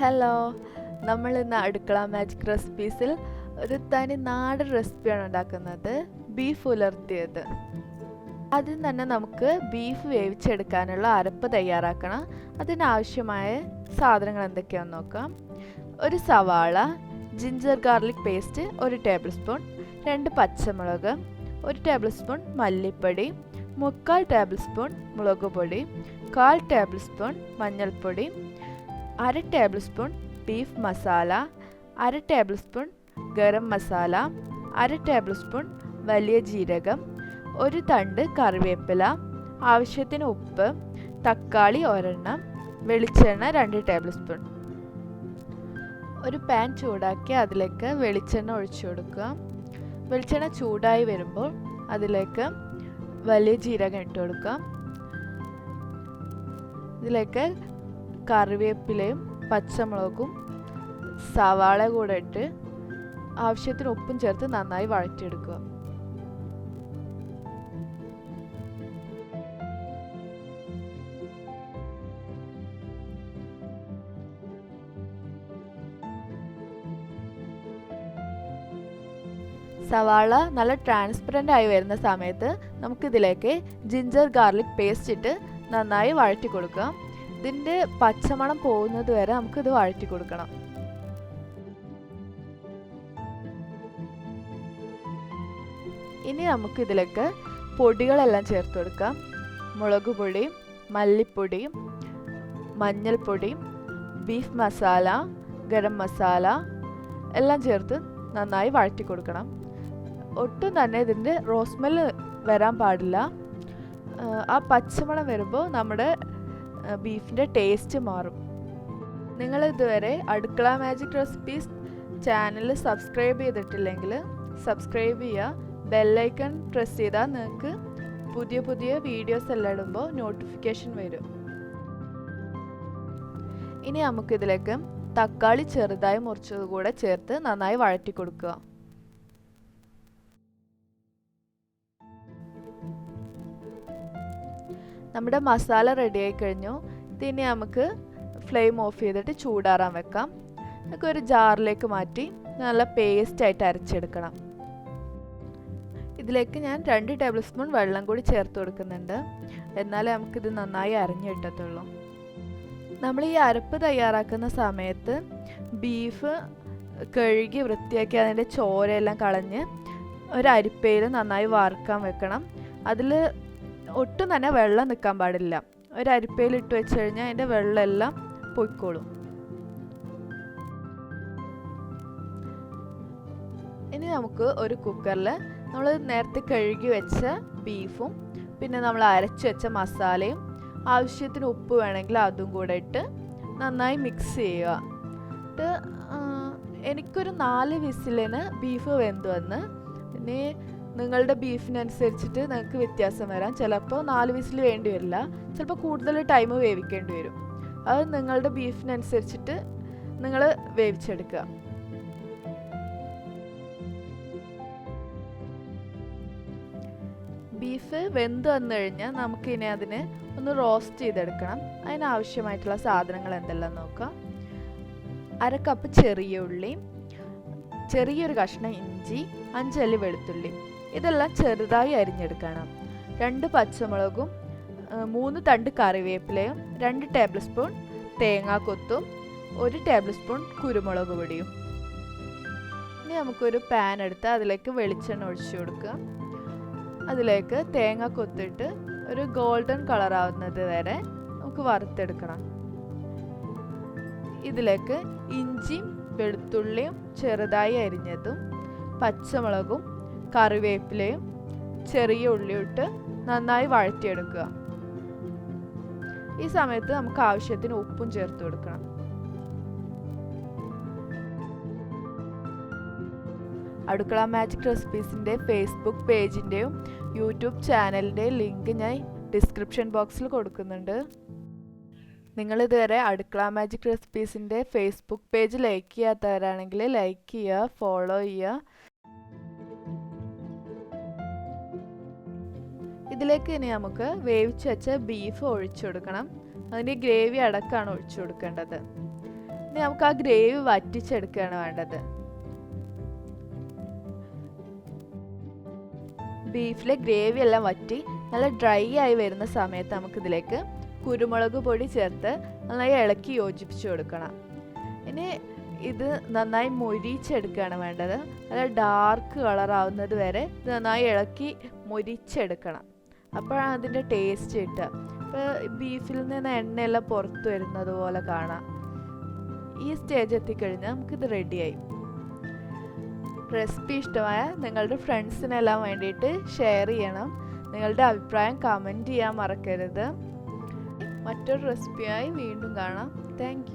Hello. നമ്മൾ ഇന്ന് അടുക്കള മാജിക് റെസിപ്പീസിൽ ഒരു തനി നാടൻ റെസിപ്പിയാണ് ഉണ്ടാക്കുന്നത്. ബീഫ് ഉലർത്തിയത്. ആദ്യം തന്നെ നമുക്ക് ബീഫ് വേവിച്ചെടുക്കാനുള്ള അരപ്പ് തയ്യാറാക്കണം. അതിനാവശ്യമായ സാധനങ്ങൾ എന്തൊക്കെയാണെന്ന് നോക്കാം. ഒരു സവാള ജിഞ്ചർ ഗാർലിക് പേസ്റ്റ് ഒരു ടേബിൾ സ്പൂൺ രണ്ട് പച്ചമുളക് ഒരു ടേബിൾ സ്പൂൺ മല്ലിപ്പൊടി മുക്കാൽ ടേബിൾ സ്പൂൺ മുളക് പൊടി കാൽ ടേബിൾ സ്പൂൺ മഞ്ഞൾപ്പൊടി അര ടേബിൾ സ്പൂൺ ബീഫ് മസാല അര ടേബിൾ സ്പൂൺ ഗരം മസാല അര ടേബിൾ സ്പൂൺ വലിയ ജീരകം ഒരു തണ്ട് കറിവേപ്പില ആവശ്യത്തിന് ഉപ്പ് തക്കാളി ഒരെണ്ണം വെളിച്ചെണ്ണ രണ്ട് ടേബിൾ സ്പൂൺ ഒരു പാൻ ചൂടാക്കി അതിലേക്ക് വെളിച്ചെണ്ണ ഒഴിച്ചു കൊടുക്കുക. വെളിച്ചെണ്ണ ചൂടായി വരുമ്പോൾ അതിലേക്ക് വലിയ ജീരകം ഇട്ട് കൊടുക്കുക. ഇതിലേക്ക് കറിവേപ്പിലയും പച്ചമുളകും സവാള കൂടെ ഇട്ട് ആവശ്യത്തിന് ഉപ്പും ചേർത്ത് നന്നായി വഴറ്റിയെടുക്കുക. സവാള നല്ല ട്രാൻസ്പെറന്റ് ആയി വരുന്ന സമയത്ത് നമുക്കിതിലേക്ക് ജിഞ്ചർ ഗാർലിക് പേസ്റ്റ് ഇട്ട് നന്നായി വഴറ്റി കൊടുക്കാം ഇതിന്റെ പച്ചമണം പോകുന്നത് വരെ നമുക്കിത് വഴറ്റി കൊടുക്കണം. ഇനി നമുക്ക് ഇതിലേക്ക് പൊടികളെല്ലാം ചേർത്ത് കൊടുക്കാം. മുളക് പൊടി മല്ലിപ്പൊടി മഞ്ഞൾപ്പൊടി ബീഫ് മസാല ഗരം മസാല എല്ലാം ചേർത്ത് നന്നായി വഴറ്റി കൊടുക്കണം. ഒട്ടും തന്നെ ഇതിന്റെ റോസ്മെൽ വരാൻ പാടില്ല. ആ പച്ചമണം വരുമ്പോൾ നമ്മുടെ ബീഫിന്റെ ടേസ്റ്റ് മാറും. നിങ്ങൾ ഇതുവരെ അടുക്കള മാജിക് റെസിപ്പീസ് ചാനൽ സബ്സ്ക്രൈബ് ചെയ്തിട്ടില്ലെങ്കിൽ സബ്സ്ക്രൈബ് ചെയ്യുക. ബെല്ലൈക്കൺ പ്രസ് ചെയ്താൽ നിങ്ങൾക്ക് പുതിയ പുതിയ വീഡിയോസ് എല്ലാം ഇടുമ്പോൾ നോട്ടിഫിക്കേഷൻ വരും. ഇനി നമുക്കിതിലേക്ക് തക്കാളി ചെറുതായി മുറിച്ചത് കൂടെ ചേർത്ത് നന്നായി വഴറ്റി കൊടുക്കുക നമ്മുടെ മസാല റെഡി ആയി കഴിഞ്ഞു ഇനി നമുക്ക് ഫ്ലെയിം ഓഫ് ചെയ്തിട്ട് ചൂടാറാൻ വെക്കാം. നമുക്ക് ഒരു ജാറിലേക്ക് മാറ്റി നല്ല പേസ്റ്റ് ആയിട്ട് അരച്ചെടുക്കണം. ഇതിലേക്ക് ഞാൻ രണ്ട് ടേബിൾ സ്പൂൺ വെള്ളം കൂടി ചേർത്ത് കൊടുക്കുന്നുണ്ട്. എന്നാലേ നമുക്കിത് നന്നായി അരഞ്ഞു കിട്ടത്തുള്ളൂ. നമ്മൾ ഈ അരപ്പ് തയ്യാറാക്കുന്ന സമയത്ത് ബീഫ് കഴുകി വൃത്തിയാക്കി അതിന്റെ ചോരയെല്ലാം കളഞ്ഞ് ഒരു അരിപ്പയിൽ നന്നായി വാർക്കാൻ വെക്കണം. അതിൽ ഒട്ടും തന്നെ വെള്ളം നിൽക്കാൻ പാടില്ല. ഒരു അരിപ്പയിൽ ഇട്ട് വെച്ച് കഴിഞ്ഞാൽ അതിന്റെ വെള്ളമെല്ലാം പൊയ്ക്കോളും. ഇനി നമുക്ക് ഒരു കുക്കറിൽ നമ്മൾ നേരത്തെ കഴുകി വെച്ച ബീഫും പിന്നെ നമ്മൾ അരച്ചു വെച്ച മസാലയും ആവശ്യത്തിന് ഉപ്പ് വേണമെങ്കിൽ അതും കൂടെ ഇട്ട് നന്നായി മിക്സ് ചെയ്യുക. എന്നിട്ട് എനിക്കൊരു നാല് വിസിലിന് ബീഫ് വെന്തു വന്ന് പിന്നെ നിങ്ങളുടെ ബീഫിനനുസരിച്ചിട്ട് നിങ്ങൾക്ക് വ്യത്യാസം വരാം. ചിലപ്പോൾ നാല് വിസിൽ വേണ്ടി വരില്ല. ചിലപ്പോൾ കൂടുതൽ ടൈം വേവിക്കേണ്ടി വരും. അത് നിങ്ങളുടെ ബീഫിനനുസരിച്ചിട്ട് നിങ്ങൾ വേവിച്ചെടുക്കുക. ബീഫ് വെന്ത് വന്നു കഴിഞ്ഞാൽ നമുക്കിനി അതിന് ഒന്ന് റോസ്റ്റ് ചെയ്തെടുക്കണം. അതിനാവശ്യമായിട്ടുള്ള സാധനങ്ങൾ എന്തെല്ലാം നോക്കാം അര കപ്പ് ചെറിയ ഉള്ളി ചെറിയൊരു കഷ്ണം ഇഞ്ചി അഞ്ചല്ലി വെളുത്തുള്ളി. ഇതെല്ലാം ചെറുതായി അരിഞ്ഞെടുക്കണം. രണ്ട് പച്ചമുളകും മൂന്ന് തണ്ട് കറിവേപ്പിലയും രണ്ട് ടേബിൾ സ്പൂൺ തേങ്ങാക്കൊത്തും ഒരു ടേബിൾ സ്പൂൺ കുരുമുളക് പൊടിയും. ഇനി നമുക്കൊരു പാൻ എടുത്ത് അതിലേക്ക് വെളിച്ചെണ്ണ ഒഴിച്ചു കൊടുക്കുക. അതിലേക്ക് തേങ്ങ കൊത്തിട്ട് ഒരു ഗോൾഡൻ കളർ ആവുന്നത് വരെ നമുക്ക് വറുത്തെടുക്കണം. ഇതിലേക്ക് ഇഞ്ചിയും വെളുത്തുള്ളിയും ചെറുതായി അരിഞ്ഞതും പച്ചമുളകും കറിവേപ്പിലയും ചെറിയ ഉള്ളിയിട്ട് നന്നായി വഴറ്റിയെടുക്കുക. ഈ സമയത്ത് നമുക്ക് ആവശ്യത്തിന് ഉപ്പും ചേർത്ത് കൊടുക്കണം. അടുക്കള മാജിക് റെസിപ്പീസിന്റെ ഫേസ്ബുക്ക് പേജിന്റെയും യൂട്യൂബ് ചാനലിന്റെയും ലിങ്ക് ഞാൻ ഡിസ്ക്രിപ്ഷൻ ബോക്സിൽ കൊടുക്കുന്നുണ്ട്. നിങ്ങൾ ഇതുവരെ അടുക്കള മാജിക് റെസിപ്പീസിന്റെ ഫേസ്ബുക്ക് പേജ് ലൈക്ക് ചെയ്യാത്തവരാണെങ്കിൽ ലൈക്ക് ചെയ്യുക ഫോളോ ചെയ്യുക. ഇതിലേക്ക് ഇനി നമുക്ക് വേവിച്ച് വെച്ച ബീഫ് ഒഴിച്ചു കൊടുക്കണം. അതിന്റെ ഗ്രേവി അടക്കമാണ് ഒഴിച്ചു കൊടുക്കേണ്ടത്. ഇനി നമുക്ക് ആ ഗ്രേവി വറ്റിച്ചെടുക്കുകയാണ് വേണ്ടത്. ബീഫിലെ ഗ്രേവി എല്ലാം വറ്റി നല്ല ഡ്രൈ ആയി വരുന്ന സമയത്ത് നമുക്കിതിലേക്ക് കുരുമുളക് പൊടി ചേർത്ത് നന്നായി ഇളക്കി യോജിപ്പിച്ചു കൊടുക്കണം. ഇനി ഇത് നന്നായി മൊരിച്ചെടുക്കുകയാണ് വേണ്ടത്. നല്ല ഡാർക്ക് കളറാവുന്നത് വരെ ഇത് നന്നായി ഇളക്കി മൊരിച്ചെടുക്കണം. അപ്പോഴാണ് അതിന്റെ ടേസ്റ്റ് കിട്ടുക. ഇപ്പോൾ ബീഫിൽ നിന്ന് എണ്ണയെല്ലാം പുറത്ത് വരുന്നത് പോലെ കാണാം. ഈ സ്റ്റേജ് എത്തിക്കഴിഞ്ഞാൽ നമുക്കിത് റെഡിയായി റെസിപ്പി ഇഷ്ടമായ നിങ്ങളുടെ ഫ്രണ്ട്സിനെല്ലാം വേണ്ടിയിട്ട് ഷെയർ ചെയ്യണം. നിങ്ങളുടെ അഭിപ്രായം കമന്റ് ചെയ്യാൻ മറക്കരുത്. മറ്റൊരു റെസിപ്പിയായി വീണ്ടും കാണാം. താങ്ക്